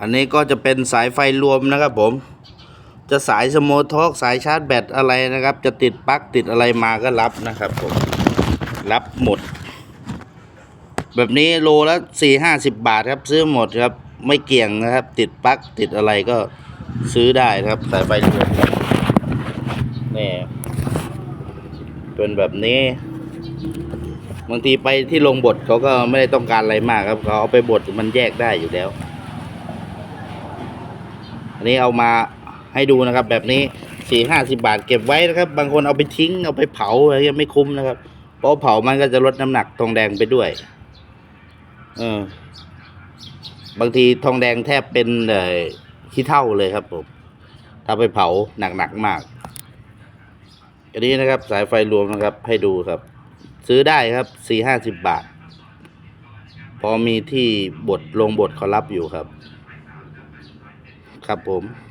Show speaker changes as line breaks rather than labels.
อันนี้ก็จะเป็นสายไฟรวมนะครับผม จะสายสโมทอกสายชาร์จแบตอะไรนะครับ จะติดปลั๊กติดอะไรมาก็รับนะครับผม รับหมด แบบนี้โลละสี่ห้าสิบบาทครับซื้อหมดครับ ไม่เกี่ยงนะครับ ติดปลั๊กติดอะไรก็ซื้อได้ครับ สายไฟรวมครับนี่เป็นแบบนี้บางทีไปที่โรงบดเขาก็ไม่ได้ต้องการอะไรมากครับเขาเอาไปบดมันแยกได้อยู่แล้ว อันนี้เอามาให้ดูนะครับ แบบนี้สี่ห้าสิบาทเก็บไว้นะครับ บางคนเอาไปทิ้งเอาไปเผาอะไรยังไม่คุ้มนะครับ เพราะเผามันก็จะลดน้ำหนักทองแดงไปด้วย เออ บางทีทองแดงแทบเป็นเอ่อขี้เท่าเลยครับผมถ้าไปเผาหนักๆมาก อันนี้นะครับ สายไฟรวมนะครับ ให้ดูครับ ซื้อได้ครับสี่ห้าสิบบาท พอมีที่บดลงบดเขารับอยู่ครับ ครับผม